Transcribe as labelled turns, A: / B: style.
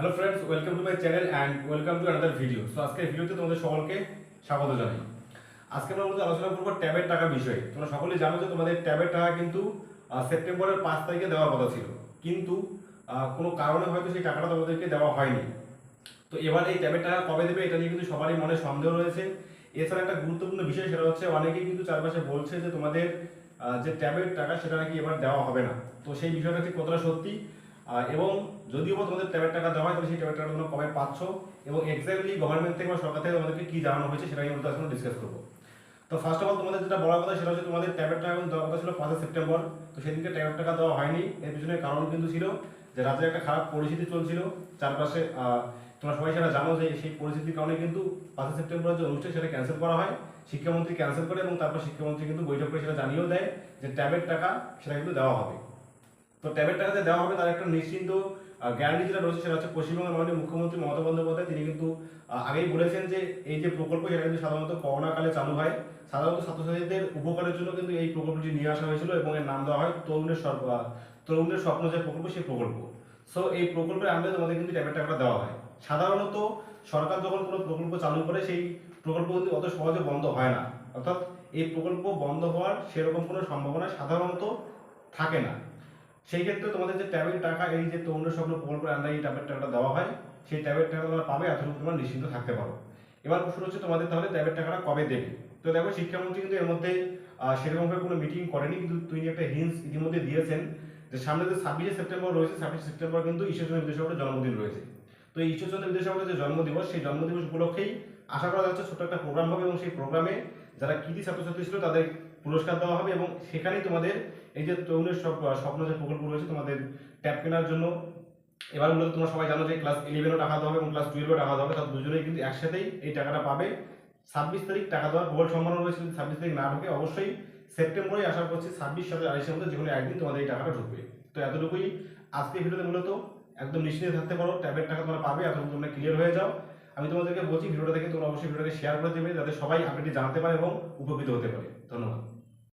A: Hello friends welcome to my channel and welcome to another video so আজকের ভিডিওতে তোমাদের সকলকে স্বাগত জানাই। আজকে আমরা মূলত আলোচনা করব ট্যাবের টাকা বিষয়ে। তোমরা সকলেই জানো যে তোমাদের ট্যাবের টাকা কিন্তু সেপ্টেম্বরের পাঁচ তারিখে দেওয়ার কথা ছিল। কিন্তু কোনো কারণে হয়তো সেই টাকাটা তোমাদেরকে দেওয়া হয়নি। তো এবার এই ট্যাবের টাকা কবে দেবে এটা নিয়ে কিন্তু সবারই মনে সন্দেহ রয়েছে। এছাড়া একটা গুরুত্বপূর্ণ বিষয় সেটা হচ্ছে, অনেকেই কিন্তু চারপাশে বলছে যে তোমাদের যে ট্যাবের টাকা সেটা নাকি এবার দেওয়া হবে না। তো সেই বিষয়টা ঠিক কতটা সত্যি? এবং যদিও বা তোমাদের ট্যাবের টাকা দেওয়া হয় তাহলে সেই ট্যাবের টাকা তোমরা কবে পাচ্ছ এবং এক্স্যাক্টলি গভর্নমেন্ট থেকে বা সরকার থেকে তোমাদেরকে কি জানানো হয়েছে সেটা মূলত আজকে ডিসকাস করব। তো ফার্স্ট অফ অল তোমাদের যেটা বলার কথা সেটা হচ্ছে তোমাদের ট্যাবের টাকা দেওয়ার কথা ছিল পাঁচই সেপ্টেম্বর, তো সেদিনকে ট্যাবের টাকা দেওয়া হয়নি। এর পিছনে কারণ কিন্তু ছিল যে রাজ্যে একটা খারাপ পরিস্থিতি চলছিল। চারপাশে তোমরা সবাই সেটা জানো যে সেই পরিস্থিতির কারণে কিন্তু পাঁচই সেপ্টেম্বরের যে অনুষ্ঠান সেটা ক্যান্সেল করা হয়। শিক্ষামন্ত্রী ক্যান্সেল করে এবং তারপর শিক্ষামন্ত্রী কিন্তু বৈঠক করে সেটা জানিয়েও দেয় যে ট্যাবের টাকা সেটা কিন্তু দেওয়া হবে। তো ট্যাবের টাকা যে দেওয়া হবে তার একটা নিশ্চিন্ত গ্যারান্টি যেটা রয়েছে সেটা হচ্ছে পশ্চিমবঙ্গের মাননীয় মুখ্যমন্ত্রী মমতা বন্দ্যোপাধ্যায় তিনি কিন্তু আগেই বলেছেন যে এই যে প্রকল্প সেটা কিন্তু সাধারণত করোনা কালে চালু হয় সাধারণত ছাত্রছাত্রীদের উপকারের জন্য কিন্তু এই প্রকল্পটি নিয়ে আসা হয়েছিল এবং এর নাম দেওয়া হয় তরুণের আহ, তরুণের স্বপ্ন যে প্রকল্প সেই প্রকল্প। সো এই প্রকল্পের আন্ডারে তোমাদের কিন্তু ট্যাবের টাকাটা দেওয়া হয়। সাধারণত সরকার যখন কোনো প্রকল্প চালু করে সেই প্রকল্প কিন্তু অত সহজে বন্ধ হয় না। অর্থাৎ এই প্রকল্প বন্ধ হওয়ার সেরকম কোনো সম্ভাবনা সাধারণত থাকে না। সেই ক্ষেত্রে তোমাদের যে ট্যাবের টাকা, এই যে তরুণের স্বপ্ন প্রকল্পের আন্ডারে এই ট্যাবের টাকাটা দেওয়া হয়, সেই ট্যাবের টাকা তোমরা পাবে, এতটুকু তোমরা নিশ্চিন্ত থাকতে পারো। এবার প্রশ্ন হচ্ছে তোমাদের তাহলে ট্যাবের টাকাটা কবে দেবে? তো দেখো, শিক্ষামন্ত্রী কিন্তু এর মধ্যে সেরকমভাবে কোনো মিটিং করেনি, কিন্তু তিনি একটা হিন্স ইতিমধ্যে দিয়েছেন যে সামনে যে ছাব্বিশে সেপ্টেম্বর রয়েছে, ছাব্বিশে সেপ্টেম্বর কিন্তু ঈশ্বরচন্দ্র বিদ্যাসাগরের জন্মদিন রয়েছে। তো ঈশ্বরচন্দ্র বিদ্যাসাগরের যে জন্মদিবস, সেই জন্মদিবস উপলক্ষেই আশা করা যাচ্ছে ছোট্ট একটা প্রোগ্রাম হবে এবং সেই প্রোগ্রামে যারা কৃতি ছাত্রছাত্রী ছিল তাদের পুরস্কার দেওয়া হবে এবং সেখানেই তোমাদের এই যে তরুণের স্বপ- স্বপ্ন যে প্রকল্প রয়েছে তোমাদের ট্যাব কেনার জন্য, এবার মূলত তোমরা সবাই জানো যে ক্লাস ইলেভেনও টাকা দেওয়া হবে এবং ক্লাস টুয়েলভও টাকা দেওয়া হবে তার দুজনেই কিন্তু একসাথেই এই টাকাটা পাবে। ছাব্বিশ তারিখ টাকা দেওয়ার প্রবল সম্ভাবনা রয়েছে, যদি ছাব্বিশ তারিখ না ঢুকে অবশ্যই সেপ্টেম্বরে আশা করছি ছাব্বিশ সাথে আড়াইশের মধ্যে যে কোনো একদিন তোমাদের এই টাকাটা ঢুকবে। তো এতটুকুই আজকে ভিডিওতে মূলত একদম নিশ্চিন্তে থাকতে পারো, ট্যাবের টাকা তোমরা পাবে, এতটুকু তোমরা ক্লিয়ার হয়ে যাও। আমি তোমাদেরকে বলছি, ভিডিওটা দেখে তোমরা অবশ্যই ভিডিওটাকে শেয়ার করে দেবে, যাতে সবাই আপডেটটি জানতে পারে এবং উপকৃত হতে পারে। ধন্যবাদ।